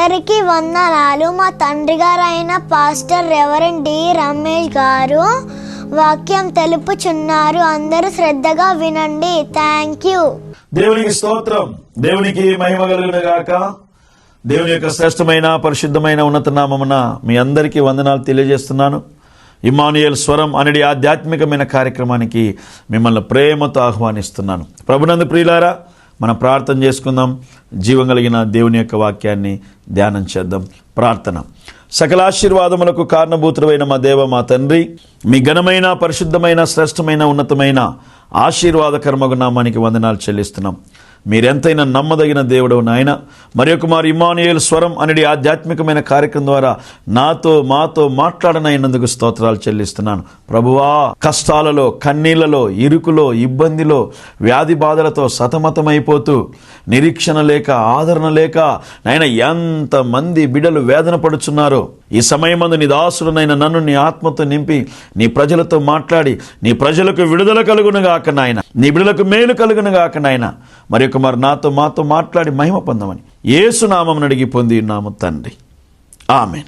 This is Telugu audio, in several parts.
అందరికీ వందనాలు. మా తండ్రి గారు అయిన పాస్టర్ రెవరెండ్ డి. రమేష్ గారు వాక్యం తెలుపుచున్నారు. అందరూ శ్రద్ధగా వినండి. Thank you. దేవునికి స్తోత్రం. దేవునికి మహిమ గాక. దేవుని యొక్క శ్రేష్టమైన పరిశుద్ధమైన ఉన్నత నామమున మీ అందరికీ వందనాలు తెలియజేస్తున్నాను. ఇమానుయల్ స్వరం అనేది ఆధ్యాత్మికమైన కార్యక్రమానికి మిమ్మల్ని ప్రేమతో ఆహ్వానిస్తున్నాను. ప్రభునందు ప్రియులారా మనం ప్రార్థన చేసుకుందాం. జీవం కలిగిన దేవుని యొక్క వాక్యాన్ని ధ్యానం చేద్దాం. ప్రార్థన. సకల ఆశీర్వాదములకు కారణభూతుడైన మా దేవ మా తండ్రి మీ ఘనమైన పరిశుద్ధమైన శ్రేష్టమైన ఉన్నతమైన ఆశీర్వాదకర్మగు నామానికి వందనాలు చెల్లిస్తున్నాం. మీరెంతైనా నమ్మదగిన దేవుడు నాయన. మరి కుమార్ మారు ఇమానుయేల్ స్వరం అనేది ఆధ్యాత్మికమైన కార్యక్రమం ద్వారా నాతో మాతో మాట్లాడనైనందుకు స్తోత్రాలు చెల్లిస్తున్నాను. ప్రభువా కష్టాలలో కన్నీళ్ళలో ఇరుకులో ఇబ్బందిలో వ్యాధి బాధలతో సతమతమైపోతూ నిరీక్షణ లేక ఆదరణ లేక నాయన ఎంతమంది బిడలు వేదన పడుచున్నారో ఈ సమయమందు నీ దాసుడునైన నన్ను నీ ఆత్మతో నింపి నీ ప్రజలతో మాట్లాడి నీ ప్రజలకు విడుదల కలుగునుగాక నాయన. నీ బిడలకు మేలు కలుగునుగాక నాయన. మరి ఒక మరి నాతో మాతో మాట్లాడి మహిమ పొందమని. ఏసునామం అడిగి పొంది నాము తండ్రి. ఆమె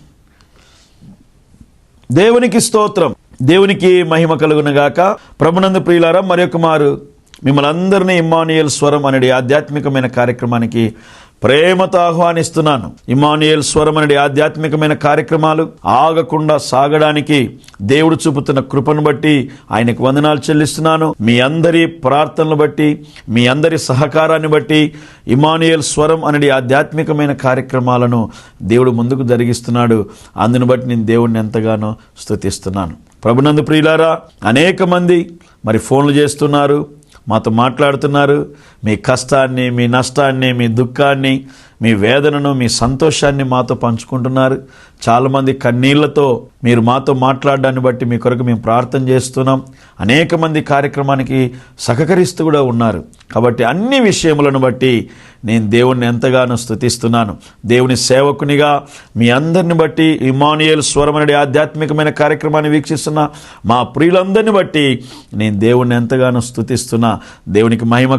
దేవునికి స్తోత్రం. దేవునికి మహిమ కలుగునగాక ప్రభునందు ప్రియులారా మరొక మారు మిమ్మల్ని అందరినీ ఇమ్మానుయల్ స్వరం అనే ఆధ్యాత్మికమైన కార్యక్రమానికి ప్రేమతో ఆహ్వానిస్తున్నాను. ఇమానుయేల్ స్వరం అనే ఆధ్యాత్మికమైన కార్యక్రమాలు ఆగకుండా సాగడానికి దేవుడు చూపుతున్న కృపను బట్టి ఆయనకు వందనాలు చెల్లిస్తున్నాను. మీ అందరి ప్రార్థనలు బట్టి మీ అందరి సహకారాన్ని బట్టి ఇమానుయేల్ స్వరం అనే ఆధ్యాత్మికమైన కార్యక్రమాలను దేవుడు ముందుకు జరిగిస్తున్నాడు. అందును బట్టి నేను దేవుడిని ఎంతగానో స్థుతిస్తున్నాను ప్రభునందు ప్రియులారా అనేక మంది మరి ఫోన్లు చేస్తున్నారు మాతో మాట్లాడుతున్నారు మీ కష్టాన్ని మీ నష్టాన్ని మీ దుఃఖాన్ని మీ వేదనను మీ సంతోషాన్ని మాతో పంచుకుంటున్నారు. చాలామంది కన్నీళ్ళతో మీరు మాతో మాట్లాడడాన్ని బట్టి మీ కొరకు మేము ప్రార్థన చేస్తున్నాం. అనేక మంది కార్యక్రమానికి సహకరిస్తూ కూడా ఉన్నారు. కాబట్టి అన్ని విషయములను బట్టి నేను దేవుణ్ణి ఎంతగానో స్థుతిస్తున్నాను దేవుని సేవకునిగా మీ అందరిని బట్టి ఇమానుయేల్ స్వరమనడి ఆధ్యాత్మికమైన కార్యక్రమాన్ని వీక్షిస్తున్న మా ప్రియులందరిని బట్టి నేను దేవుణ్ణి ఎంతగానో స్థుతిస్తున్నా దేవునికి మహిమ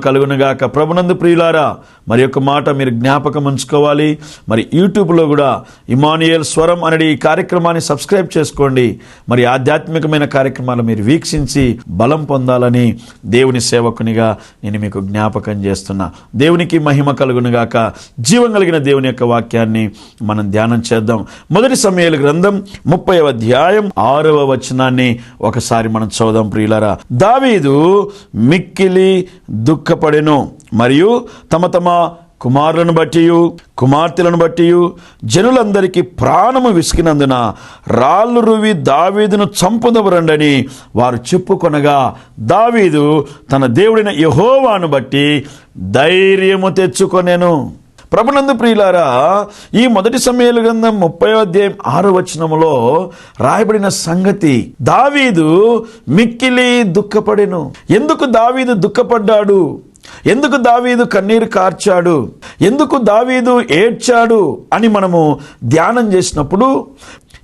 కలుగునుగాక ప్రభునందు ప్రియులారా మరి యొక్క మాట మీరు జ్ఞాపకం ఉంచుకోవాలి. మరి యూట్యూబ్లో కూడా ఇమానుయల్ స్వరం అనే ఈ కార్యక్రమాన్ని సబ్స్క్రైబ్ చేసుకోండి. మరి ఆధ్యాత్మికమైన కార్యక్రమాలు మీరు వీక్షించి బలం పొందాలని దేవుని సేవకునిగా నేను మీకు జ్ఞాపకం చేస్తున్నా. దేవునికి మహిమ కలుగునుగాక జీవం కలిగిన దేవుని యొక్క వాక్యాన్ని మనం ధ్యానం చేద్దాం. మొదటి సమయాల గ్రంథం ముప్పై అధ్యాయం ఆరవ వచనాన్ని ఒకసారి మనం చదుదాం ప్రియులారా. దావీదు మిక్కిలి దుఃఖపడెను. మరియు తమ తమ కుమారులను బట్టి కుమార్తెలను బట్టి జనులందరికీ ప్రాణము విసికినందున రాళ్ళు రువి దావీదును చంపుదవరండని వారు చెప్పుకొనగా దావీదు తన దేవుడైన యహోవాను బట్టి ధైర్యము తెచ్చుకొనేను. ప్రభునందు ప్రియులారా ఈ మొదటి సమయాల గ్రంథం ముప్పై అధ్యాయం ఆరు వచనములో రాయబడిన సంగతి దావీదు మిక్కిలి దుఃఖపడెను. ఎందుకు దావీదు దుఃఖపడ్డాడు? ఎందుకు దావీదు కన్నీరు కార్చాడు? ఎందుకు దావీదు ఏడ్చాడు? అని మనము ధ్యానం చేసినప్పుడు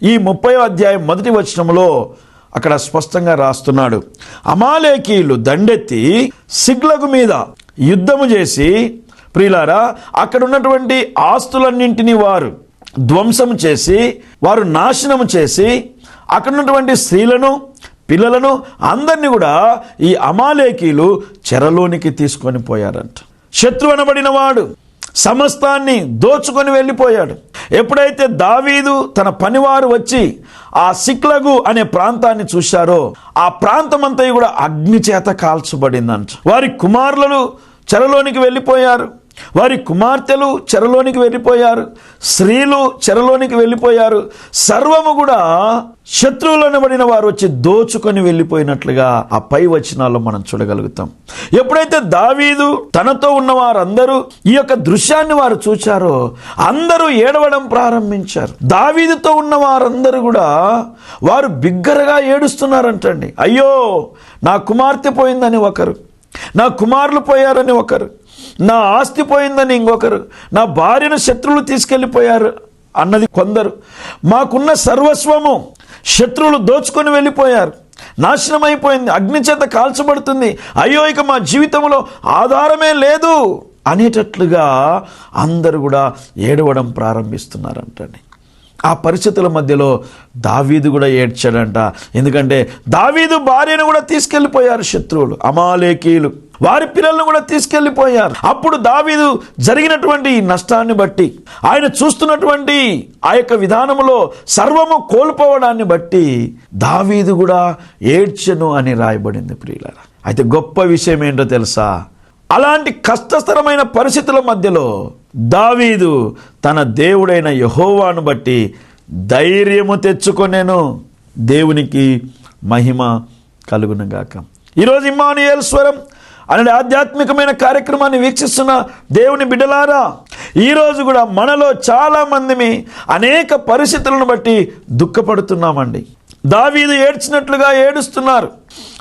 ఈ ముప్పై అధ్యాయం మొదటి వచనంలో అక్కడ స్పష్టంగా రాస్తున్నాడు. అమాలేకీలు దండెత్తి సిగ్లకు మీద యుద్ధము చేసి ప్రియులారా అక్కడ ఉన్నటువంటి ఆస్తులన్నింటినీ వారు ధ్వంసం చేసి వారు నాశనము చేసి అక్కడ ఉన్నటువంటి స్త్రీలను పిల్లలను అందరినీ కూడా ఈ అమాలేకీలు చెరలోనికి తీసుకొని పోయారంట. శత్రు అనబడిన వాడు సమస్తాన్ని దోచుకొని వెళ్ళిపోయాడు. ఎప్పుడైతే దావీదు తన పనివారు వచ్చి ఆ సిక్లగు అనే ప్రాంతాన్ని చూశారో ఆ ప్రాంతం అంతా కూడా అగ్ని చేత కాల్చబడిందంట. వారి కుమారులను చెరలోనికి వెళ్ళిపోయారు. వారి కుమార్తెలు చెరలోనికి వెళ్ళిపోయారు స్త్రీలు చెరలోనికి వెళ్ళిపోయారు సర్వము కూడా శత్రువులనబడిన వారు వచ్చి దోచుకొని వెళ్ళిపోయినట్లుగా ఆ పై వచనాల్లో మనం చూడగలుగుతాం. ఎప్పుడైతే దావీదు తనతో ఉన్న వారందరూ ఈ యొక్క దృశ్యాన్ని వారు చూచారో అందరూ ఏడవడం ప్రారంభించారు. దావీదుతో ఉన్న వారందరూ కూడా వారు బిగ్గరగా ఏడుస్తున్నారంటండి. అయ్యో నా కుమార్తె పోయిందని ఒకరు నా కుమారులు పోయారని ఒకరు నా ఆస్తి పోయిందని ఇంకొకరు నా భార్యను శత్రువులు తీసుకెళ్ళిపోయారు అన్నది కొందరు. మాకున్న సర్వస్వము శత్రువులు దోచుకొని వెళ్ళిపోయారు. నాశనం అయిపోయింది అగ్ని చేత కాల్చబడుతుంది. అయ్యో ఇక మా జీవితంలో ఆధారమే లేదు అనేటట్లుగా అందరూ కూడా ఏడవడం ప్రారంభిస్తున్నారంటండి. ఆ పరిస్థితుల మధ్యలో దావీదు కూడా ఏడ్చాడంట. ఎందుకంటే దావీదు భార్యను కూడా తీసుకెళ్ళిపోయారు శత్రువులు అమాలేకీయులు. వారి పిల్లలను కూడా తీసుకెళ్ళిపోయారు. అప్పుడు దావీదు జరిగినటువంటి నష్టాన్ని బట్టి ఆయన చూస్తున్నటువంటి ఆ యొక్క విధానంలో సర్వము కోల్పోవడాన్ని బట్టి దావీదు కూడా ఏడ్చెను అని రాయబడింది ప్రియులారా. అయితే గొప్ప విషయం ఏంటో తెలుసా? అలాంటి కష్టతరమైన పరిస్థితుల మధ్యలో దావీదు తన దేవుడైన యహోవాను బట్టి ధైర్యము తెచ్చుకొనేను. దేవునికి మహిమ కలుగునగాక. ఈరోజు ఇమ్మానుయేల్ స్వరం అనే ఆధ్యాత్మికమైన కార్యక్రమాన్ని వీక్షిస్తున్న దేవుని బిడ్డలారా ఈరోజు కూడా మనలో చాలామందిని అనేక పరిస్థితులను బట్టి దుఃఖపడుతున్నామండి. దావీదు ఏడ్చినట్లుగా ఏడుస్తున్నారు.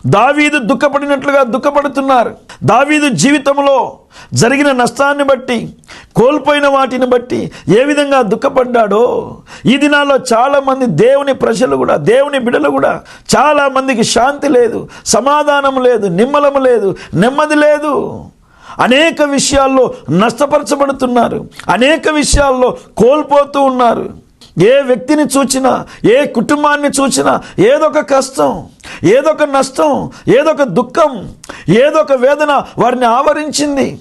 దావీదు దుఃఖపడినట్లుగా దుఃఖపడుతున్నారు. దావీదు జీవితంలో జరిగిన నష్టాన్ని బట్టి కోల్పోయిన వాటిని బట్టి ఏ విధంగా దుఃఖపడ్డాడో ఈ దినాల్లో చాలామంది దేవుని ప్రజలు కూడా దేవుని బిడలు కూడా చాలామందికి శాంతి లేదు సమాధానం లేదు నిమ్మలము లేదు నెమ్మది లేదు. అనేక విషయాల్లో నష్టపరచబడుతున్నారు. అనేక విషయాల్లో కోల్పోతూ ఉన్నారు. ఏ వ్యక్తిని చూచినా ఏ కుటుంబాన్ని చూచినా ఏదొక కష్టం ఏదొక నష్టం ఏదొక దుఃఖం ఏదొక వేదన వారిని ఆవరించింది.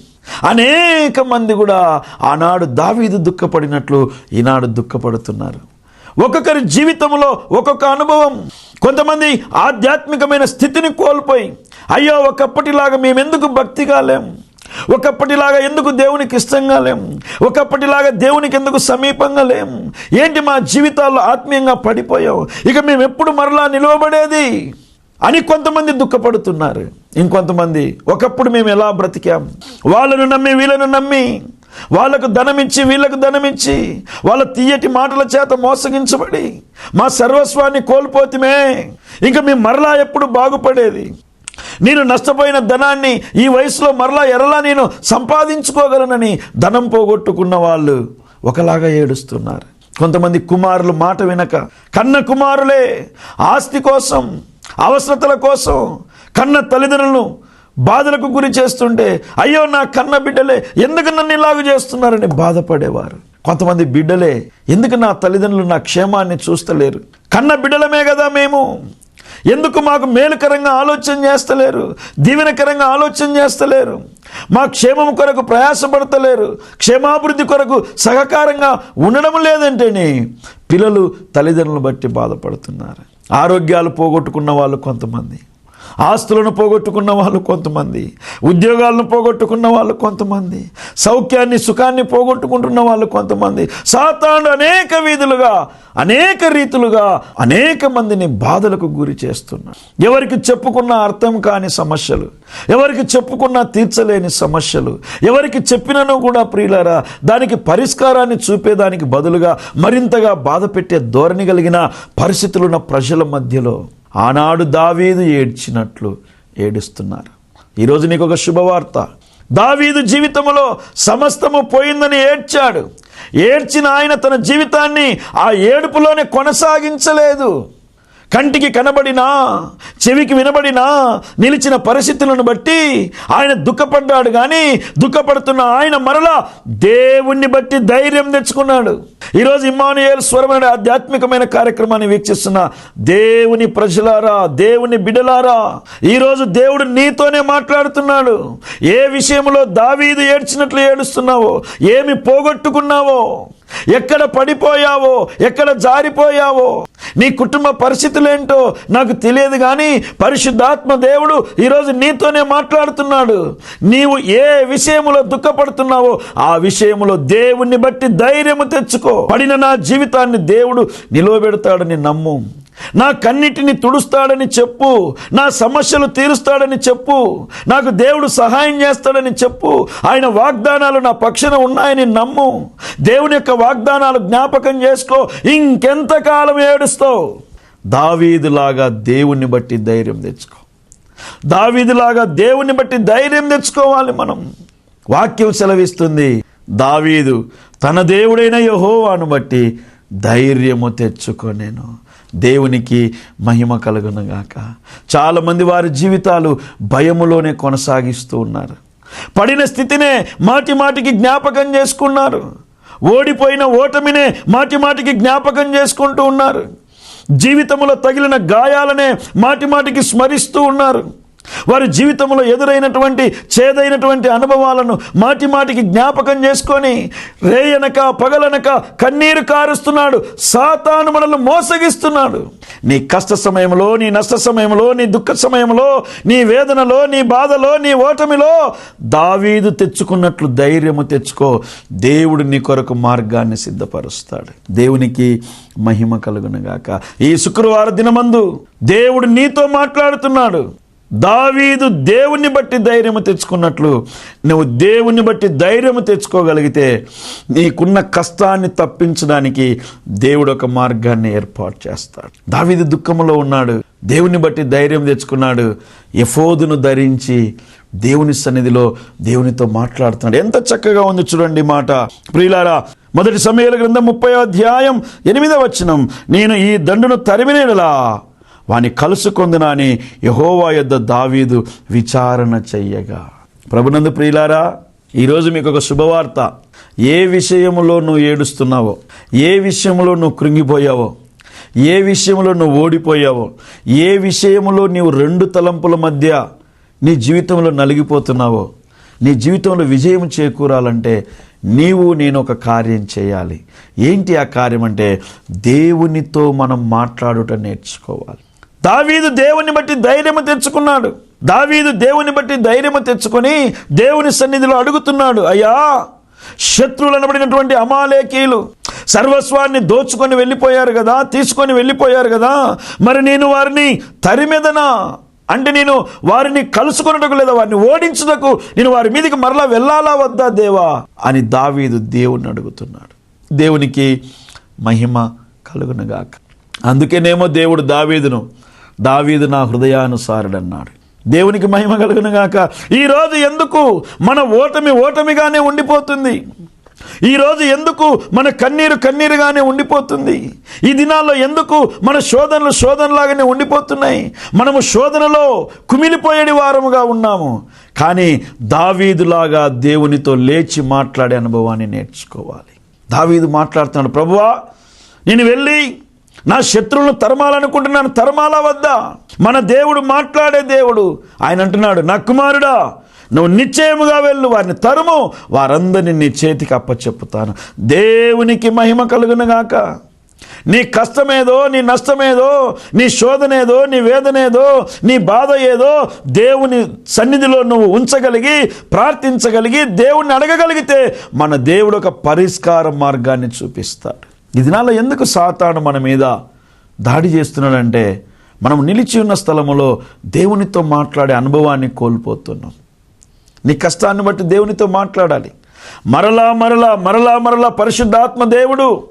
అనేక మంది కూడా ఆనాడు దావీదు దుఃఖపడినట్లు ఈనాడు దుఃఖపడుతున్నారు. ఒక్కొక్కరి జీవితంలో ఒక్కొక్క అనుభవం కొంతమంది ఆధ్యాత్మికమైన స్థితిని కోల్పోయి అయ్యో ఒకప్పటిలాగా మేమెందుకు భక్తిగా లేం? ఒకప్పటిలాగా ఎందుకు దేవునికి ఇష్టంగా లేం? ఒకప్పటిలాగా దేవునికి ఎందుకు సమీపంగా లేం? ఏంటి మా జీవితాల్లో ఆత్మీయంగా పడిపోయావు? ఇక మేము ఎప్పుడు మరలా నిలవబడేది? అని కొంతమంది దుఃఖపడుతున్నారు. ఇంకొంతమంది ఒకప్పుడు మేము ఎలా బ్రతికాం? వాళ్ళను నమ్మి వీళ్ళను నమ్మి వాళ్ళకు ధనమిచ్చి వీళ్ళకు ధనమిచ్చి వాళ్ళ తీయటి మాటల చేత మోసగించబడి మా సర్వస్వాన్ని కోల్పోతుమే. ఇంకా మేము మరలా ఎప్పుడు బాగుపడేది? నేను నష్టపోయిన ధనాన్ని ఈ వయసులో మరలా ఎరలా నేను సంపాదించుకోగలనని ధనం పోగొట్టుకున్న వాళ్ళు ఒకలాగా ఏడుస్తున్నారు. కొంతమంది కుమారులు మాట వినక కన్న కుమారులే ఆస్తి కోసం అవసరతల కోసం కన్న తల్లిదండ్రులను బాధలకు గురి చేస్తుంటే అయ్యో నా కన్న బిడ్డలే ఎందుకు నన్ను ఇలాగ చేస్తున్నారని బాధపడేవారు. కొంతమంది బిడ్డలే ఎందుకు నా తల్లిదండ్రులు నా క్షేమాన్ని చూస్తలేరు? కన్న బిడ్డలమే కదా మేము. ఎందుకు మాకు మేలుకరంగా ఆలోచన చేస్తలేరు? దీవెనకరంగా ఆలోచన చేస్తలేరు? మా క్షేమం కొరకు ప్రయాసపడతలేరు? క్షేమాభివృద్ధి కొరకు సహకారంగా ఉండడం లేదంటేనే పిల్లలు తల్లిదండ్రులను బట్టి బాధపడుతున్నారు. ఆరోగ్యాలు పోగొట్టుకున్న వాళ్ళు కొంతమంది. ఆస్తులను పోగొట్టుకున్న వాళ్ళు కొంతమంది ఉద్యోగాలను పోగొట్టుకున్న వాళ్ళు కొంతమంది సౌఖ్యాన్ని సుఖాన్ని పోగొట్టుకుంటున్న వాళ్ళు కొంతమంది. సాతాను అనేక వీధులుగా అనేక రీతులుగా అనేక మందిని బాధలకు గురి చేస్తున్నారు. ఎవరికి చెప్పుకున్న అర్థం కాని సమస్యలు ఎవరికి చెప్పుకున్నా తీర్చలేని సమస్యలు ఎవరికి చెప్పినను కూడా ప్రియులారా దానికి పరిష్కారాన్ని చూపేదానికి బదులుగా మరింతగా బాధ పెట్టే ధోరణి కలిగిన పరిస్థితులున్న ప్రజల మధ్యలో ఆనాడు దావీదు ఏడ్చినట్లు ఏడుస్తున్నారు. ఈరోజు నీకు ఒక శుభవార్త. దావీదు జీవితంలో సమస్తము పోయిందని ఏడ్చాడు. ఏడ్చిన ఆయన తన జీవితాన్ని ఆ ఏడుపులోనే కొనసాగించలేదు. కంటికి కనబడినా చెవికి వినబడినా నిలిచిన పరిస్థితులను బట్టి ఆయన దుఃఖపడ్డాడు కానీ దుఃఖపడుతున్న ఆయన మరలా దేవుణ్ణి బట్టి ధైర్యం తెచ్చుకున్నాడు. ఈరోజు ఇమానుయేల్ స్వరమైన ఆధ్యాత్మికమైన కార్యక్రమాన్ని వీక్షిస్తున్న దేవుని ప్రజలారా దేవుని బిడలారా ఈరోజు దేవుడు నీతోనే మాట్లాడుతున్నాడు. ఏ విషయంలో దావీదు ఏడ్చినట్లు ఏడుస్తున్నావో ఏమి పోగొట్టుకున్నావో ఎక్కడ పడిపోయావో ఎక్కడ జారిపోయావో నీ కుటుంబ పరిస్థితులేంటో నాకు తెలియదు కానీ పరిశుద్ధాత్మ దేవుడు ఈరోజు నీతోనే మాట్లాడుతున్నాడు. నీవు ఏ విషయములో దుఃఖపడుతున్నావో ఆ విషయములో దేవుణ్ణి బట్టి ధైర్యము తెచ్చుకో. పడిన నా జీవితాన్ని దేవుడు నిలవబెడతాడని నమ్ము. నా కన్నిటిని తుడుస్తాడని చెప్పు. నా సమస్యలు తీరుస్తాడని చెప్పు. నాకు దేవుడు సహాయం చేస్తాడని చెప్పు. ఆయన వాగ్దానాలు నా పక్షన ఉన్నాయని నమ్ము. దేవుని యొక్క వాగ్దానాలు జ్ఞాపకం చేసుకో. ఇంకెంతకాలం ఏడుస్తావు? దావీదులాగా దేవుణ్ణి బట్టి ధైర్యం తెచ్చుకో. దావీదులాగా దేవుణ్ణి బట్టి ధైర్యం తెచ్చుకోవాలి మనం. వాక్యం సెలవిస్తుంది. దావీదు తన దేవుడైన యహోవాను బట్టి ధైర్యము తెచ్చుకో నేను. దేవునికి మహిమ కలుగునుగాక. చాలామంది వారి జీవితాలు భయములోనే కొనసాగిస్తూ ఉన్నారు. పడిన స్థితినే మాటి మాటికి జ్ఞాపకం చేసుకున్నారు. ఓడిపోయిన ఓటమినే మాటి మాటికి జ్ఞాపకం చేసుకుంటూ ఉన్నారు. జీవితంలో తగిలిన గాయాలనే మాటి మాటికి స్మరిస్తూ ఉన్నారు. వారి జీవితంలో ఎదురైనటువంటి చేదైనటువంటి అనుభవాలను మాటి మాటికి జ్ఞాపకం చేసుకొని రేయనక పగలనక కన్నీరు కారుస్తున్నాడు. సాతాను మనల్ని మోసగిస్తున్నాడు. నీ కష్ట సమయంలో నీ నష్ట సమయంలో నీ దుఃఖ సమయంలో నీ వేదనలో నీ బాధలో నీ ఓటమిలో దావీదు తెచ్చుకున్నట్లు ధైర్యము తెచ్చుకో. దేవుడు నీ కొరకు మార్గాన్ని సిద్ధపరుస్తాడు. దేవునికి మహిమ కలుగునగాక. ఈ శుక్రవార దినమందు దేవుడు నీతో మాట్లాడుతున్నాడు. దావీదు దేవుణ్ణి బట్టి ధైర్యము తెచ్చుకున్నట్లు నువ్వు దేవుణ్ణి బట్టి ధైర్యము తెచ్చుకోగలిగితే నీకున్న కష్టాన్ని తప్పించడానికి దేవుడు ఒక మార్గాన్ని ఏర్పాటు చేస్తాడు. దావీదు దుఃఖంలో ఉన్నాడు దేవుని బట్టి ధైర్యం తెచ్చుకున్నాడు. ఎఫోదును ధరించి దేవుని సన్నిధిలో దేవునితో మాట్లాడుతున్నాడు. ఎంత చక్కగా ఉంది చూడండి మాట. ప్రియులారా మొదటి సమయాల గ్రంథం ముప్పై అధ్యాయం ఎనిమిదవ వచనం నేను ఈ దండును తరిమినేలా వాని కలుసుకొందునా అని యహోవా యొద్ద దావీదు విచారణ చెయ్యగా. ప్రభునందు ప్రియులారా ఈరోజు మీకు ఒక శుభవార్త. ఏ విషయంలో నువ్వు ఏడుస్తున్నావో ఏ విషయంలో నువ్వు కృంగిపోయావో ఏ విషయంలో నువ్వు ఓడిపోయావో ఏ విషయంలో నీవు రెండు తలంపుల మధ్య నీ జీవితంలో నలిగిపోతున్నావో నీ జీవితంలో విజయం చేకూరాలంటే నీవు నేను ఒక కార్యం చేయాలి. ఏంటి ఆ కార్యం అంటే దేవునితో మనం మాట్లాడుట నేర్చుకోవాలి. దావీదు దేవుని బట్టి ధైర్యము తెచ్చుకున్నాడు. దావీదు దేవుని బట్టి ధైర్యము తెచ్చుకొని దేవుని సన్నిధిలో అడుగుతున్నాడు అయ్యా శత్రువులు అనబడినటువంటి అమాలేకీలు సర్వస్వాన్ని దోచుకొని వెళ్ళిపోయారు కదా తీసుకొని వెళ్ళిపోయారు కదా మరి నేను వారిని తరిమెదనా? అంటే నేను వారిని కలుసుకున్నటకు లేదా వారిని ఓడించుటకు నేను వారి మీదకి మరలా వెళ్ళాలా వద్దా దేవా? అని దావీదు దేవుణ్ణి అడుగుతున్నాడు. దేవునికి మహిమ కలుగునగాక. అందుకేనేమో దేవుడు దావీదును దావీదు నా హృదయానుసారుడన్నాడు. దేవునికి మహిమ కలుగునుగాక ఈరోజు ఎందుకు మన ఓటమి ఓటమిగానే ఉండిపోతుంది? ఈరోజు ఎందుకు మన కన్నీరు కన్నీరుగానే ఉండిపోతుంది? ఈ దినాల్లో ఎందుకు మన శోధనలు శోధనలాగానే ఉండిపోతున్నాయి? మనము శోధనలో కుమిలిపోయేడి వారముగా ఉన్నాము. కానీ దావీదులాగా దేవునితో లేచి మాట్లాడే అనుభవాన్ని నేర్చుకోవాలి. దావీదు మాట్లాడుతున్నాడు ప్రభువా నేను వెళ్ళి నా శత్రువులను తరమాలనుకుంటున్నాను. తరమాలా వద్దా మన దేవుడు మాట్లాడే దేవుడు. ఆయన అంటున్నాడు నా కుమారుడా నువ్వు నిశ్చయముగా వెళ్ళు వారిని తరుము వారందరినీ నీ చేతికి అప్పచెప్పుతాను. దేవునికి మహిమ కలుగునుగాక. నీ కష్టమేదో నీ నష్టమేదో నీ శోధనేదో నీ వేదనేదో నీ బాధ ఏదో దేవుని సన్నిధిలో నువ్వు ఉంచగలిగి ప్రార్థించగలిగి దేవుణ్ణి అడగగలిగితే మన దేవుడు ఒక పరిష్కార మార్గాన్ని చూపిస్తాడు. ఈ దినాల్లో ఎందుకు సాతాను మన మీద దాడి చేస్తున్నాడంటే మనం నిలిచి ఉన్న స్థలములో దేవునితో మాట్లాడే అనుభవాన్ని కోల్పోతున్నాం. నీ కష్టాన్ని బట్టి దేవునితో మాట్లాడాలి. మరలా మరలా మరలా మరలా పరిశుద్ధాత్మ దేవుడు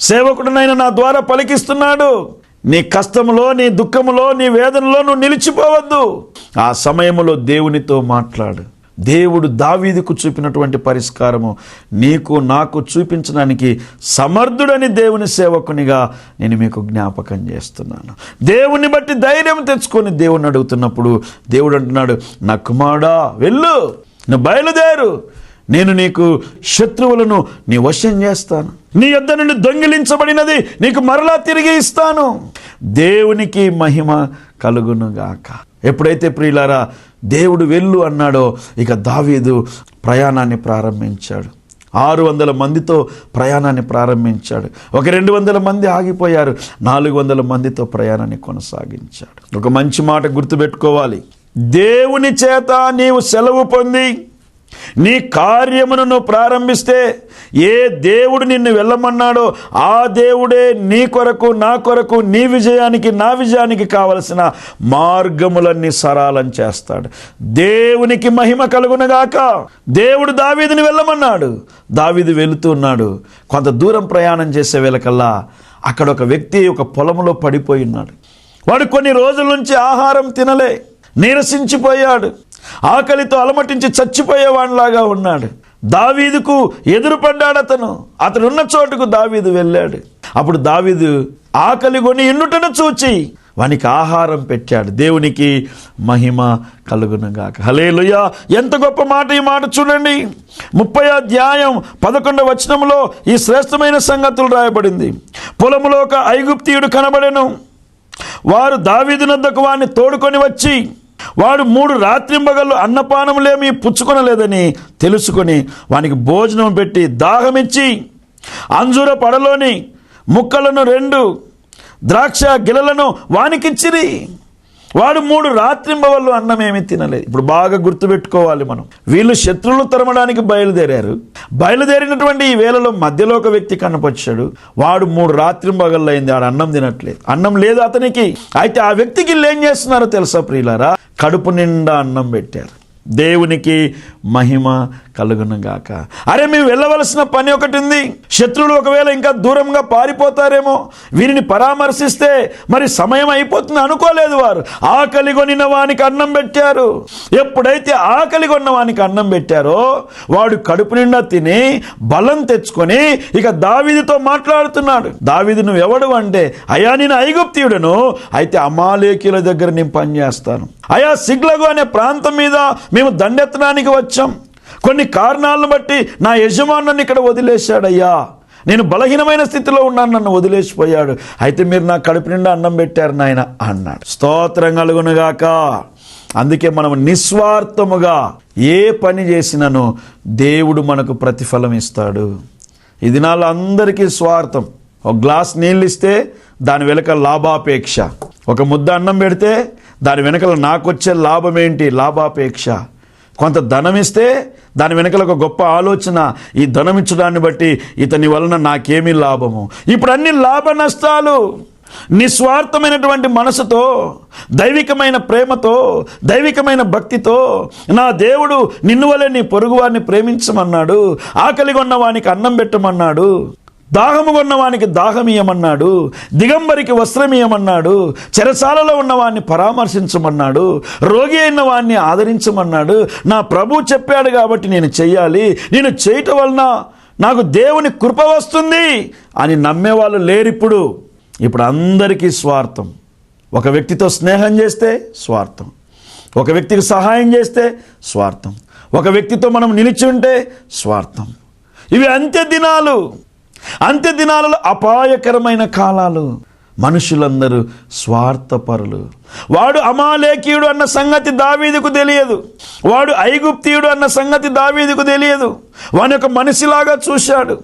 సేవకుడినైనా నా ద్వారా పలికిస్తున్నాడు. నీ కష్టములో నీ దుఃఖములో నీ వేదనలో నువ్వు నిలిచిపోవద్దు. ఆ సమయంలో దేవునితో మాట్లాడు. దేవుడు దావీదుకు చూపినటువంటి పరిష్కారము. నీకు నాకు చూపించడానికి సమర్థుడని దేవుని సేవకునిగా నేను మీకు జ్ఞాపకం చేస్తున్నాను. దేవుని బట్టి ధైర్యం తెచ్చుకొని దేవుని అడుగుతున్నప్పుడు దేవుడు అంటున్నాడు నా కుమారుడా వెళ్ళు నువ్వు బయలుదేరు. నేను నీకు శత్రువులను నీ వశం చేస్తాను. నీ యొద్ద నుండి దొంగిలించబడినది నీకు మరలా తిరిగి ఇస్తాను. దేవునికి మహిమ కలుగునుగాక. ఎప్పుడైతే ప్రియులారా దేవుడు వెళ్ళు అన్నాడో ఇక దావీదు ప్రయాణాన్ని ప్రారంభించాడు. ఆరు వందల మందితో ప్రయాణాన్ని ప్రారంభించాడు. ఒక రెండు వందల మంది ఆగిపోయారు. నాలుగు వందల మందితో ప్రయాణాన్ని కొనసాగించాడు. ఒక మంచి మాట గుర్తుపెట్టుకోవాలి. దేవుని చేత నీవు సెలవు పొంది నీ కార్యమును నువ్వు ప్రారంభిస్తే ఏ దేవుడు నిన్ను వెళ్ళమన్నాడో ఆ దేవుడే నీ కొరకు నా కొరకు నీ విజయానికి నా విజయానికి కావలసిన మార్గములన్నీ సరాలం చేస్తాడు. దేవునికి మహిమ కలుగునగాక దేవుడు దావీదిని వెళ్ళమన్నాడు. దావీది వెళుతున్నాడు కొంత దూరం ప్రయాణం చేసే వేళకల్లా అక్కడ ఒక వ్యక్తి ఒక పొలంలో పడిపోయి ఉన్నాడు. వాడు కొన్ని రోజుల నుంచి ఆహారం తినలే. నీరసించిపోయాడు. ఆకలితో అలమటించి చచ్చిపోయేవాడిలాగా ఉన్నాడు. దావీదుకు ఎదురుపడ్డాడు అతను. అతనున్న చోటుకు దావీదు వెళ్ళాడు. అప్పుడు దావీదు ఆకలి కొని ఎండుటను చూచి వానికి ఆహారం పెట్టాడు. దేవునికి మహిమ కలుగునగాక. హలేలుయ ఎంత గొప్ప మాట ఈ మాట చూడండి. ముప్పై అధ్యాయం పదకొండవ వచనంలో ఈ శ్రేష్టమైన సంగతులు రాయబడింది. పొలములో ఒక ఐగుప్తీయుడు కనబడెను. వారు దావీదు నద్దకు వాడిని తోడుకొని వచ్చి వాడు మూడు రాత్రింబగళ్ళు అన్నపానములేమీ పుచ్చుకొనలేదని తెలుసుకొని వానికి భోజనం పెట్టి దాహమిచ్చి అంజూర పడలోని ముక్కలను రెండు ద్రాక్ష గిలలను వానికిచ్చిరి. వాడు మూడు రాత్రింబవళ్ళు అన్నమేమి తినలేదు. ఇప్పుడు బాగా గుర్తుపెట్టుకోవాలి మనం. వీళ్ళు శత్రువులు తరమడానికి బయలుదేరారు. బయలుదేరినటువంటి ఈ వేళలో మధ్యలో ఒక వ్యక్తి కనపరిచాడు. వాడు మూడు రాత్రింబగళ్ళు అయింది. ఆడు అన్నం తినట్లేదు. అన్నం లేదు అతనికి. అయితే ఆ వ్యక్తికి వీళ్ళు ఏం చేస్తున్నారో తెలుసా ప్రియులారా? కడుపు నిండా అన్నం పెట్టారు. దేవునికి మహిమ కలుగునుగాక అరే మేము వెళ్ళవలసిన పని ఒకటి ఉంది. శత్రువులు ఒకవేళ ఇంకా దూరంగా పారిపోతారేమో వీరిని పరామర్శిస్తే మరి సమయం అయిపోతుంది అనుకోలేదు వారు. ఆకలి కొనిన వానికి అన్నం పెట్టారు. ఎప్పుడైతే ఆకలి కొన్న వానికి అన్నం పెట్టారో వాడు కడుపు నిండా తిని బలం తెచ్చుకొని ఇక దావిదితో మాట్లాడుతున్నాడు. దావిది నువ్వు ఎవడు అంటే అయా నేను ఐగుప్తియుడను. అయితే అమాలేకీల దగ్గర నేను పనిచేస్తాను అయా సిగ్లగు అనే ప్రాంతం మీద మేము దండెత్తడానికి వచ్చాం. కొన్ని కారణాలను బట్టి నా యజమానుని ఇక్కడ వదిలేశాడయ్యా. నేను బలహీనమైన స్థితిలో ఉన్నాను నన్ను వదిలేసిపోయాడు. అయితే మీరు నా కడుపు నిండా అన్నం పెట్టారు నాయన అన్నాడు. స్తోత్రం కలుగునుగాక. అందుకే మనం నిస్వార్థముగా ఏ పని చేసినను దేవుడు మనకు ప్రతిఫలం ఇస్తాడు. ఈ దినాల్లో అందరికీ స్వార్థం. ఒక గ్లాస్ నీళ్ళు ఇస్తే దాని వెనుక లాభాపేక్ష. ఒక ముద్ద అన్నం పెడితే దాని వెనకల నాకొచ్చే లాభం ఏంటి లాభాపేక్ష. కొంత ధనం ఇస్తే దాని వెనకల ఒక గొప్ప ఆలోచన ఈ ధనం ఇచ్చడాన్ని బట్టి ఇతని వలన నాకేమీ లాభము. ఇప్పుడు అన్ని లాభ నష్టాలు నిస్వార్థమైనటువంటి మనసుతో దైవికమైన ప్రేమతో దైవికమైన భక్తితో నా దేవుడు నిన్ను వలె నీ పొరుగువారిని ప్రేమించమన్నాడు ఆకలిగొన్న కొన్నవానికి అన్నం పెట్టమన్నాడు. దాహము కొన్నవానికి దాహమియమన్నాడు దిగంబరికి వస్త్రం ఇయ్యమన్నాడు చెరసాలలో ఉన్నవాన్ని పరామర్శించమన్నాడు రోగి అయిన వాడిని ఆదరించమన్నాడు నా ప్రభు చెప్పాడు కాబట్టి నేను చెయ్యాలి నేను చేయటం వలన నాకు దేవుని కృప వస్తుంది అని నమ్మేవాళ్ళు లేరిప్పుడు. ఇప్పుడు అందరికీ స్వార్థం. ఒక వ్యక్తితో స్నేహం చేస్తే స్వార్థం. ఒక వ్యక్తికి సహాయం చేస్తే స్వార్థం. ఒక వ్యక్తితో మనం నిలిచి ఉంటే స్వార్థం. ఇవి అంత్య దినాలు అంత్య దినాలలో అపాయకరమైన కాలాలు. మనుషులందరూ స్వార్థపరులు. వాడు అమాలేకీయుడు అన్న సంగతి దావీదుకు తెలియదు. వాడు ఐగుప్తీయుడు అన్న సంగతి దావీదుకు తెలియదు. వాని ఒక మనిషిలాగా చూశాడు.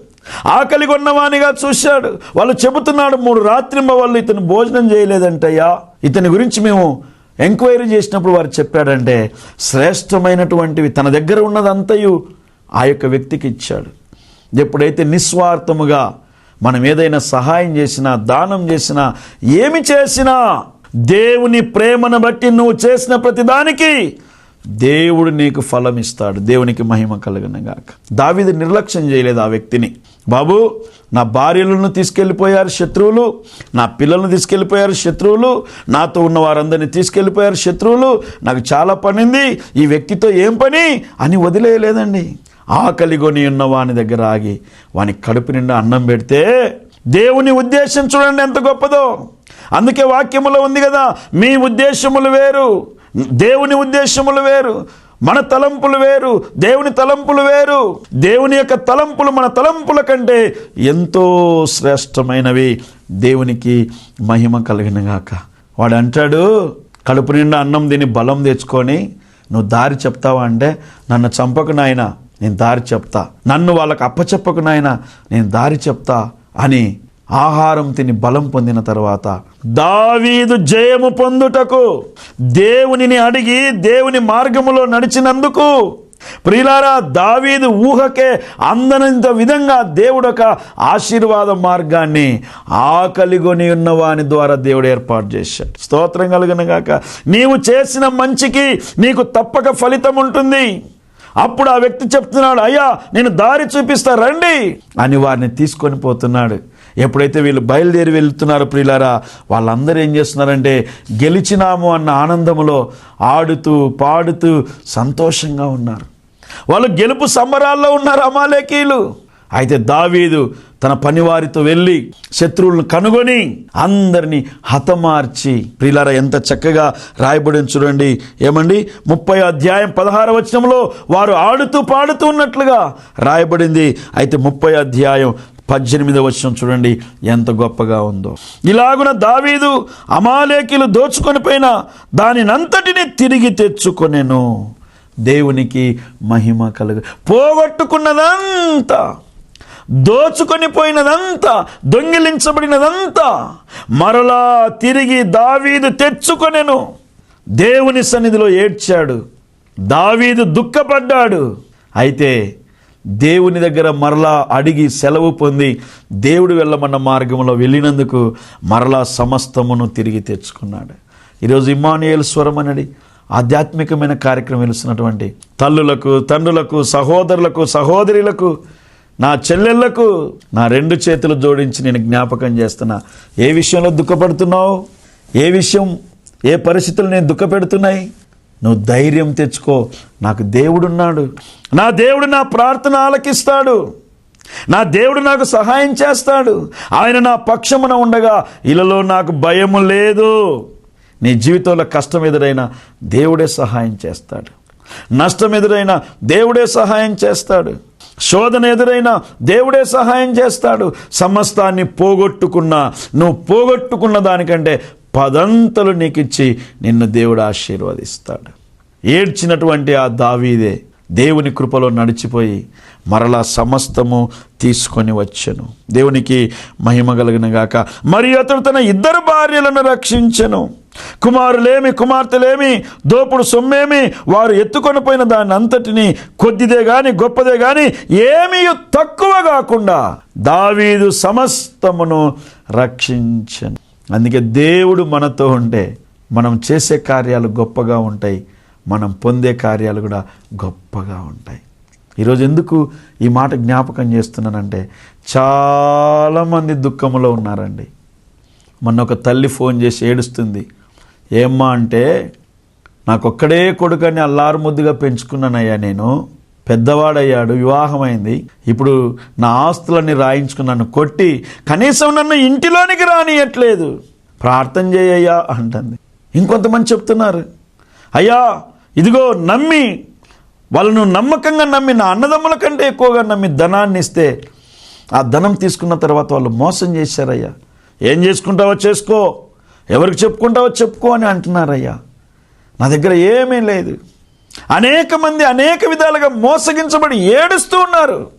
ఆకలి కొన్నవానిగా చూశాడు. వాళ్ళు చెబుతున్నాడు మూడు రాత్రింబ వాళ్ళు ఇతను భోజనం చేయలేదంటయ్యా. ఇతని గురించి మేము ఎంక్వైరీ చేసినప్పుడు వారు చెప్పాడంటే శ్రేష్టమైనటువంటివి తన దగ్గర ఉన్నదంతయు ఆ యొక్క వ్యక్తికి ఇచ్చాడు. ఎప్పుడైతే నిస్వార్థముగా మనం ఏదైనా సహాయం చేసినా దానం చేసినా ఏమి చేసినా దేవుని ప్రేమను బట్టి నువ్వు చేసిన ప్రతిదానికి దేవుడు నీకు ఫలం ఇస్తాడు దేవునికి మహిమ కలగనగాక దావిది నిర్లక్ష్యం చేయలేదు ఆ వ్యక్తిని. బాబు నా భార్యలను తీసుకెళ్ళిపోయారు శత్రువులు నా పిల్లలను తీసుకెళ్ళిపోయారు శత్రువులు నాతో ఉన్న వారందరినీ తీసుకెళ్ళిపోయారు శత్రువులు నాకు చాలా పనింది ఈ వ్యక్తితో ఏం పని అని వదిలేయలేదండి. ఆకలి కొని ఉన్న వాని దగ్గర ఆగి వాని కడుపు నిండా అన్నం పెడితే దేవుని ఉద్దేశం చూడండి ఎంత గొప్పదో. అందుకే వాక్యములో ఉంది కదా మీ ఉద్దేశములు వేరు దేవుని ఉద్దేశములు వేరు మన తలంపులు వేరు దేవుని తలంపులు వేరు దేవుని యొక్క తలంపులు మన తలంపుల కంటే ఎంతో శ్రేష్టమైనవి. దేవునికి మహిమ కలిగినగాక వాడు అంటాడు కడుపు నిండా అన్నం తిని బలం తెచ్చుకొని నువ్వు దారి చెప్తావా అంటే నన్ను చంపకు నాయన. నేను దారి చెప్తా. నన్ను వాళ్ళకు అప్పచెప్పకు నాయన నేను దారి చెప్తా అని ఆహారం తిని బలం పొందిన తర్వాత దావీదు జయము పొందుటకు దేవునిని అడిగి దేవుని మార్గములో నడిచినందుకు ప్రియులారా దావీదు ఊహకే అందనంత విధంగా దేవుడు ఒక ఆశీర్వాద మార్గాన్ని ఆకలిగొని ఉన్న వాని ద్వారా దేవుడు ఏర్పాటు చేశాడు. స్తోత్రం కలుగునగాక నీవు చేసిన మంచికి నీకు తప్పక ఫలితం ఉంటుంది. అప్పుడు ఆ వ్యక్తి చెప్తున్నాడు అయ్యా నేను దారి చూపిస్తా రండి. అని వారిని తీసుకొని పోతున్నాడు. ఎప్పుడైతే వీళ్ళు బయలుదేరి వెళ్తున్నారు ప్రియులారా వాళ్ళందరూ ఏం చేస్తున్నారంటే గెలిచినాము అన్న ఆనందములో ఆడుతూ పాడుతూ సంతోషంగా ఉన్నారు. వాళ్ళు గెలుపు సంబరాల్లో ఉన్నారు అమాలేకీలు అయితే దావీదు తన పనివారితో వెళ్ళి శత్రువులను కనుగొని అందరినీ హతమార్చి ప్రిలార ఎంత చక్కగా రాయబడి చూడండి. ఏమండి? ముప్పై అధ్యాయం పదహార వచనంలో వారు ఆడుతూ పాడుతూ ఉన్నట్లుగా రాయబడింది. అయితే ముప్పై అధ్యాయం పద్దెనిమిది వచ్చిన చూడండి ఎంత గొప్పగా ఉందో. ఇలాగున దావీదు అమాలేకిలు దోచుకొని పోయిన దానినంతటిని తిరిగి తెచ్చుకొనెను. దేవునికి మహిమ కలుగు పోగొట్టుకున్నదంతా దోచుకొని పోయినదంతా దొంగిలించబడినదంతా మరలా తిరిగి దావీదు తెచ్చుకొనెను. దేవుని సన్నిధిలో ఏడ్చాడు. దావీదు దుఃఖపడ్డాడు. అయితే దేవుని దగ్గర మరలా అడిగి సెలవు పొంది దేవుడు వెళ్ళమన్న మార్గంలో వెళ్ళినందుకు మరలా సమస్తమును తిరిగి తెచ్చుకున్నాడు. ఈరోజు ఇమ్మానుయేల్ స్వరం అనడి ఆధ్యాత్మికమైన కార్యక్రమం వెలుస్తున్నటువంటి తల్లులకు తండ్రులకు సహోదరులకు సహోదరులకు నా చెల్లెళ్ళకు నా రెండు చేతులు జోడించి నేను జ్ఞాపకం చేస్తున్నా. ఏ విషయంలో దుఃఖపడుతున్నావు? ఏ విషయం ఏ పరిస్థితులు నేను దుఃఖపెడుతున్నాయి? నువ్వు ధైర్యం తెచ్చుకో. నాకు దేవుడున్నాడు. నా దేవుడు నా ప్రార్థన ఆలకిస్తాడు. నా దేవుడు నాకు సహాయం చేస్తాడు. ఆయన నా పక్షమున ఉండగా ఇలలో నాకు భయము లేదు. నీ జీవితంలో కష్టం ఎదురైనా దేవుడే సహాయం చేస్తాడు. నష్టం ఎదురైనా దేవుడే సహాయం చేస్తాడు. శోధన ఎదురైనా దేవుడే సహాయం చేస్తాడు. సమస్తాన్ని పోగొట్టుకున్నా నువ్వు పోగొట్టుకున్న దానికంటే పదంతలు నీకు ఇచ్చి నిన్ను దేవుడు ఆశీర్వదిస్తాడు. ఏడ్చినటువంటి ఆ దావీదే దేవుని కృపలో నడిచిపోయి మరలా సమస్తము తీసుకొని వచ్చెను. దేవునికి మహిమ కలిగిన గాక అతడు తన ఇద్దరు భార్యలను రక్షించెను. కుమారులేమి కుమార్తెలేమి దోపుడు సొమ్మేమి వారు ఎత్తుకొని పోయిన దాన్ని అంతటిని కొద్దిదే గాని గొప్పదే గాని ఏమీ తక్కువ కాకుండా దావీదు సమస్తమును రక్షించను. అందుకే దేవుడు మనతో ఉంటే మనం చేసే కార్యాలు గొప్పగా ఉంటాయి. మనం పొందే కార్యాలు కూడా గొప్పగా ఉంటాయి. ఈరోజు ఎందుకు ఈ మాట జ్ఞాపకం చేస్తున్నానంటే చాలామంది దుఃఖంలో ఉన్నారండి. మొన్న ఒక తల్లి ఫోన్ చేసి ఏడుస్తుంది ఏమ్మా అంటే నాకొక్కడే కొడుకని అల్లారు ముద్దుగా పెంచుకున్నానయ్యా నేను. పెద్దవాడయ్యాడు వివాహమైంది. ఇప్పుడు నా ఆస్తులన్నీ రాయించుకున్నాను కొట్టి కనీసం నన్ను ఇంటిలోనికి రానియట్లేదు. ప్రార్థన చేయయ్యా అంటుంది. ఇంకొంతమంది చెప్తున్నారు. అయ్యా ఇదిగో నమ్మి వాళ్ళను నమ్మకంగా నమ్మి నా అన్నదమ్ముల కంటే ఎక్కువగా నమ్మి ధనాన్ని ఇస్తే ఆ ధనం తీసుకున్న తర్వాత వాళ్ళు మోసం చేశారయ్యా. ఏం చేసుకుంటావో చేసుకో. ఎవరికి చెప్పుకుంటావో చెప్పుకో అని అంటున్నారయ్యా. నా దగ్గర ఏమీ లేదు. అనేక మంది అనేక విధాలుగా మోసగించబడి ఏడుస్తూ ఉన్నారు.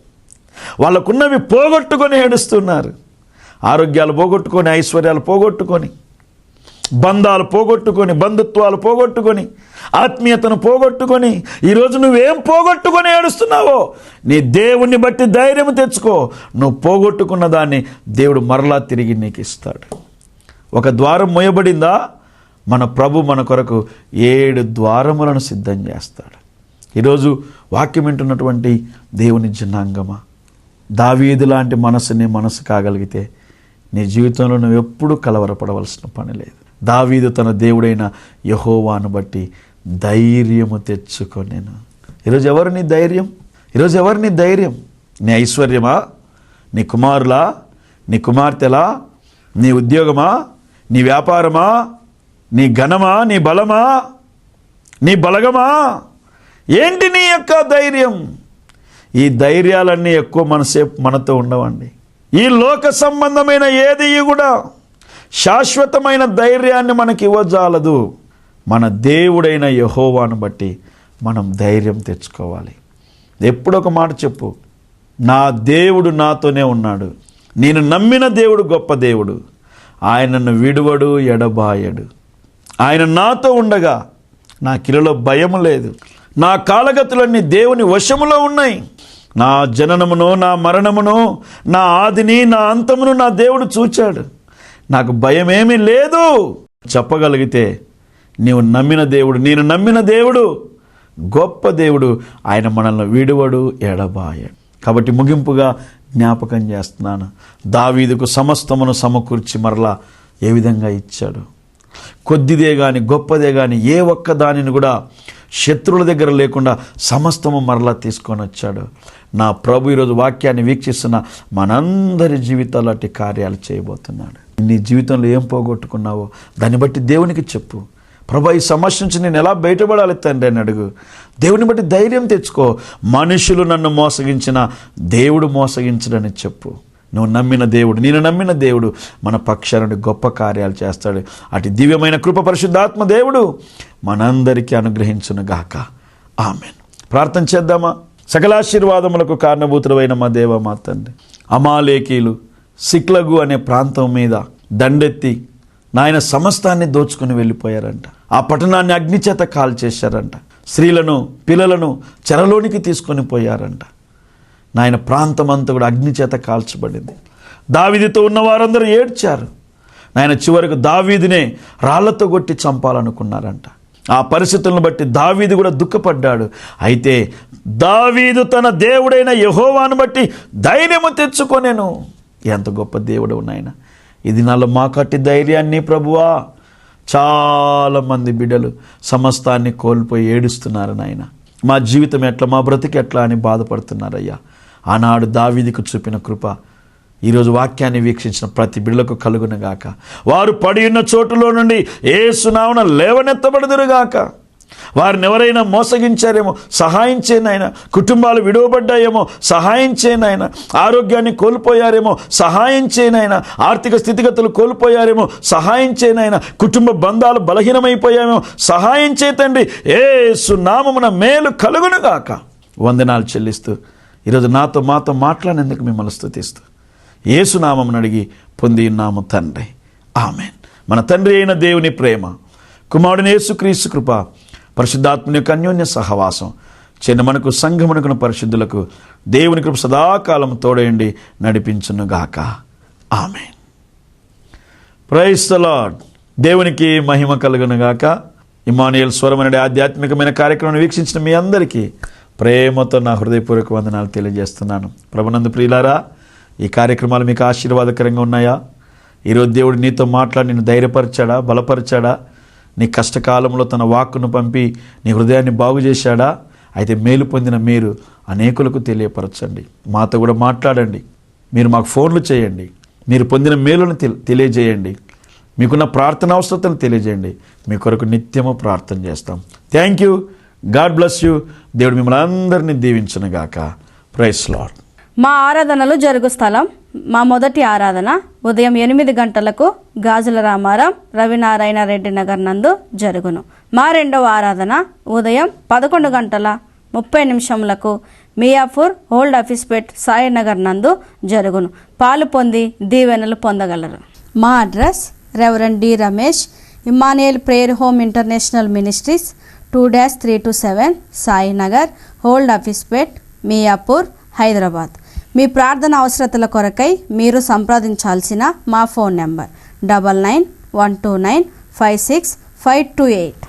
వాళ్ళకున్నవి పోగొట్టుకొని ఏడుస్తున్నారు. ఆరోగ్యాలు పోగొట్టుకొని ఐశ్వర్యాలు పోగొట్టుకొని బంధాలు పోగొట్టుకొని బంధుత్వాలు పోగొట్టుకొని ఆత్మీయతను పోగొట్టుకొని ఈరోజు నువ్వేం పోగొట్టుకొని ఏడుస్తున్నావో? నీ దేవుణ్ణి బట్టి ధైర్యం తెచ్చుకో. నువ్వు పోగొట్టుకున్న దాన్ని దేవుడు మరలా తిరిగి నీకు ఇస్తాడు. ఒక ద్వారం మొయబడిందా? మన ప్రభు మన కొరకు ఏడు ద్వారములను సిద్ధం చేస్తాడు. ఈరోజు వాక్యం వింటున్నటువంటి దేవుని జనాంగమా? దావీదు లాంటి మనసుని మనసు కాగలిగితే నీ జీవితంలో నువ్వు ఎప్పుడూ కలవరపడవలసిన పని లేదు. దావీదు తన దేవుడైన యహోవాను బట్టి ధైర్యము తెచ్చుకొనేను. ఈరోజు ఎవరు నీ ధైర్యం? ఈరోజు ఎవరు నీ ధైర్యం? నీ ఐశ్వర్యమా? నీ కుమారులా? నీ కుమార్తెలా? నీ ఉద్యోగమా? నీ వ్యాపారమా? నీ ఘనమా? నీ బలమా? నీ బలగమా? ఏంటి నీ యొక్క ధైర్యం? ఈ ధైర్యాలన్నీ ఎక్కువ మనసేపు మనతో ఉండవండి. ఈ లోక సంబంధమైన ఏది కూడా శాశ్వతమైన ధైర్యాన్ని మనకి ఇవ్వజాలదు. మన దేవుడైన యహోవాను బట్టి మనం ధైర్యం తెచ్చుకోవాలి. ఎప్పుడొక మాట చెప్పు. నా దేవుడు నాతోనే ఉన్నాడు. నేను నమ్మిన దేవుడు గొప్ప దేవుడు. ఆయనను విడువడు ఎడబాయడు. ఆయన నాతో ఉండగా నా కిలలో భయం లేదు. నా కాలగతులన్నీ దేవుని వశములో ఉన్నాయి. నా జననమును నా మరణమును నా ఆదిని నా అంతమును నా దేవుడు చూచాడు. నాకు భయమేమీ లేదు. చెప్పగలిగితే నీవు నమ్మిన దేవుడు నేను నమ్మిన దేవుడు గొప్ప దేవుడు. ఆయన మనల్ని విడువడు ఎడబాయడు. కాబట్టి ముగింపుగా జ్ఞాపకం చేస్తున్నాను. దావీదుకు సమస్తమును సమకూర్చి మరలా ఏ విధంగా ఇచ్చాడు? కొద్దిదే కానీ గొప్పదే కానీ ఏ ఒక్క దానిని కూడా శత్రువుల దగ్గర లేకుండా సమస్తము మరలా తీసుకొని వచ్చాడు. నా ప్రభు ఈరోజు వాక్యాన్ని వీక్షిస్తున్న మనందరి జీవితాల్లో అట్టి కార్యాలు చేయబోతున్నాడు. నీ జీవితంలో ఏం పోగొట్టుకున్నావో దాన్ని బట్టి దేవునికి చెప్పు. ప్రభా ఈ సమస్య నుంచి నేను ఎలా బయటపడాలి తండ్రి అని అడుగు. దేవుని బట్టి ధైర్యం తెచ్చుకో. మనుషులు నన్ను మోసగించిన దేవుడు మోసగించడని చెప్పు. నువ్వు నమ్మిన దేవుడు నేను నమ్మిన దేవుడు మన పక్షాలను గొప్ప కార్యాలు చేస్తాడు. అటు దివ్యమైన కృప పరిశుద్ధాత్మ దేవుడు మనందరికీ అనుగ్రహించును గాక. ఆమెన్. ప్రార్థన చేద్దామా? సకలాశీర్వాదములకు కారణభూతులైన మా దేవ మా తండ్రి. అమాలేకీలు సిక్లగు అనే ప్రాంతం మీద దండెత్తి నాయన సమస్తాన్ని దోచుకుని వెళ్ళిపోయారంట. ఆ పట్టణాన్ని అగ్నిచేత కాల్ చేశారంట స్త్రీలను పిల్లలను చెరలోనికి తీసుకొని పోయారంట. నాయన ప్రాంతం అంతా కూడా అగ్నిచేత కాల్చబడింది. దావీదితో ఉన్న వారందరూ ఏడ్చారు. నాయన చివరకు దావీదినే రాళ్ళతో కొట్టి చంపాలనుకున్నారంట. ఆ పరిస్థితులను బట్టి దావీది కూడా దుఃఖపడ్డాడు. అయితే దావీదు తన దేవుడైన యహోవాను బట్టి ధైర్యము తెచ్చుకొనేను. ఎంత గొప్ప దేవుడు నాయన. ఇది నాలో మా కట్టి ధైర్యాన్ని ప్రభువా చాలామంది బిడ్డలు సమస్తాన్ని కోల్పోయి ఏడుస్తున్నారు నాయన. మా జీవితం ఎట్లా మా బ్రతికి ఎట్లా అని బాధపడుతున్నారయ్యా. ఆనాడు దావీదికి చూపిన కృప ఈరోజు వాక్యాన్ని వీక్షించిన ప్రతి బిడ్డలకు కలుగునగాక. వారు పడి ఉన్న చోటులో నుండి ఏ సునావన లేవనెత్తబడదురుగాక. వారిని ఎవరైనా మోసగించారేమో సహాయం చేయనైనా కుటుంబాలు విడవబడ్డాయేమో సహాయం చేయనైనా ఆరోగ్యాన్ని కోల్పోయారేమో సహాయం చేయనాయన ఆర్థిక స్థితిగతులు కోల్పోయారేమో సహాయం చేయనాయన కుటుంబ బంధాలు బలహీనమైపోయామేమో సహాయం చేతండి ఏ సునామమున మేలు కలుగునుగాక వందనాలు చెల్లిస్తూ ఈరోజు నాతో మాతో మాట్లాడేందుకు మిమ్మల్ని స్తుతిస్తూ ఏసునామం అడిగి పొంది ఉన్నాము తండ్రి. ఆమెన్. మన తండ్రి అయిన దేవుని ప్రేమ కుమారుని యేసుక్రీస్తు కృప పరిశుద్ధాత్మని యొక్క అన్యోన్య సహవాసం. చిన్న మనకు సంఘమునకును పరిశుద్ధులకు దేవుని కృప సదాకాలం తోడేయండి నడిపించునుగాక. ఆమెన్. Praise the Lord. దేవునికి మహిమ కలుగునుగాక. ఇమానుయల్ స్వరం అనే ఆధ్యాత్మికమైన కార్యక్రమాన్ని వీక్షించిన మీ అందరికీ ప్రేమతో నా హృదయపూర్వక వందనాలు తెలియజేస్తున్నాను. ప్రభునందు ప్రియులారా ఈ కార్యక్రమాలు మీకు ఆశీర్వాదకరంగా ఉన్నాయా? ఈరోజు దేవుడు నీతో మాట్లాడి నేను ధైర్యపరిచాడా బలపరిచాడా? నీ కష్టకాలంలో తన వాక్కును పంపి నీ హృదయాన్ని బాగు చేశాడా? అయితే మేలు పొందిన మీరు అనేకులకు తెలియపరచండి. మాతో కూడా మాట్లాడండి. మీరు మాకు ఫోన్లు చేయండి. మీరు పొందిన మేలును తెలియజేయండి. మీకున్న ప్రార్థన అవసరతను తెలియజేయండి. మీ కొరకు నిత్యము ప్రార్థన చేస్తాం. Thank you God bless you దేవుడు మిమ్మల్ని అందరినీ దీవించనుగాక. ప్రైస్ లాడ్ మా ఆరాధనలు జరుగు స్థలం మా మొదటి ఆరాధన ఉదయం ఎనిమిది గంటలకు గాజుల రామారాం రవినారాయణ రెడ్డి నగర్ నందు జరుగును. మా రెండవ ఆరాధన ఉదయం పదకొండు గంటల ముప్పై నిమిషములకు మియాపూర్ ఓల్డ్ ఆఫీస్పేట్ సాయినగర్ నందు జరుగును. పాలు పొంది దీవెనలు పొందగలరు. మా address reverend D Ramesh Emmanuel prayer home international ministries two dash three two seven Sainagar old Hafeezpet Miyapur Hyderabad. మీ ప్రార్థన అవసరతల కొరకై మీరు సంప్రదించాల్సిన మా phone number double nine one two nine five six five two eight.